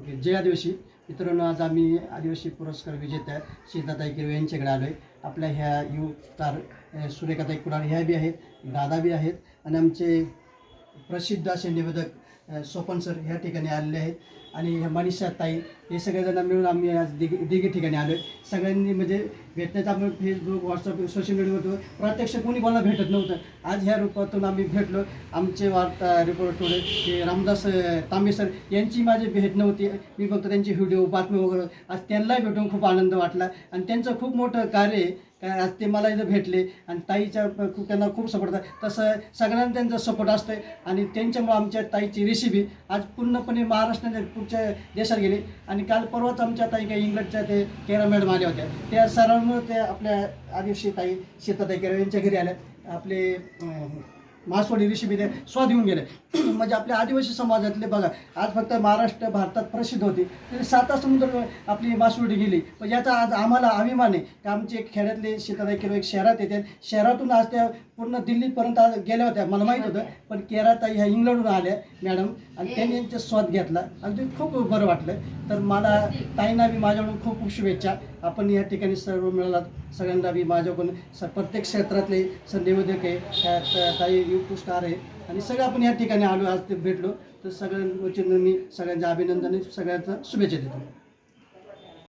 Okay जय आदिवासी मित्रांनो आज आम्ही आदिवासी पुरस्कार विजेत्या सीताताई किरवे यांच्याकडे आलो आहे आपल्या ह्या यू तार सुरेखाताई कुडाळ ह्या बी आहेत दादा बी आहेत आणि आमचे प्रसिद्ध असे निवेदक सोपन सर ह्या ठिकाणी आलेले आहेत. आणि ह्या मनीषा ताई हे सगळेजण मिळून आम्ही आज दिघी दिघी ठिकाणी आलो आहे सगळ्यांनी म्हणजे भेटण्याचं आपण फेसबुक व्हॉट्सअप सोशल मीडियावर प्रत्यक्ष कोणी कोणाला भेटत नव्हतं. आज ह्या रूपातून आम्ही भेटलो. आमचे वार्ता रिपोर्टर हे रामदास तांबे सर यांची माझी भेट नव्हती. मी फक्त त्यांची व्हिडिओ बातमी वगैरे आज त्यांनाही भेटून खूप आनंद वाटला. आणि त्यांचं खूप मोठं कार्य कारण काय आज ते मला इथं भेटले आणि ताईच्या खूप त्यांना खूप सपोर्ट तसं सगळ्यांना त्यांचा सपोर्ट असतोय आणि त्यांच्यामुळं आमच्या ताईची रेसिपी आज पूर्णपणे महाराष्ट्राच्या पुढच्या देशात गेली. आणि काल परवाच आमच्या ताई काही इंग्लंडच्या ते केरा मॅडम आल्या होत्या. त्या सरांमुळे त्या आपल्या आदिवशी ताई सीताताई केरा यांच्या घरी आल्या. आपले मासवडी रेसिपी ते स्वाद येऊन गेले. म्हणजे आपल्या आदिवासी समाजातले बघा आज फक्त महाराष्ट्र भारतात प्रसिद्ध होती. तरी साता समुद्र आपली मासवडी गेली. पण याचा आज आम्हाला अभिमान आहे. की आमचे खेड्यातले शेतात किंवा एक शहरात येते. शहरातून आज त्या पूर्ण दिल्लीपर्यंत आज गेल्या होत्या. मला माहीत होतं. पण केराताई ह्या इंग्लंडहून आल्या मॅडम. आणि त्यांनी यांचा स्वाद घेतला. अगदी खूप बरं वाटलं. तर मला ताईंना बी माझ्याकडून खूप खूप शुभेच्छा. आपण या ठिकाणी सर्व मिळालात सगळ्यांना मी माझ्याकडून स प्रत्येक क्षेत्रातले स आहे काही ताई आहे. आणि सगळं आपण या ठिकाणी आलो आज ते भेटलो. तर सगळ्यांच्या मी सगळ्यांचं अभिनंदन सगळ्यांचा शुभेच्छा देतो.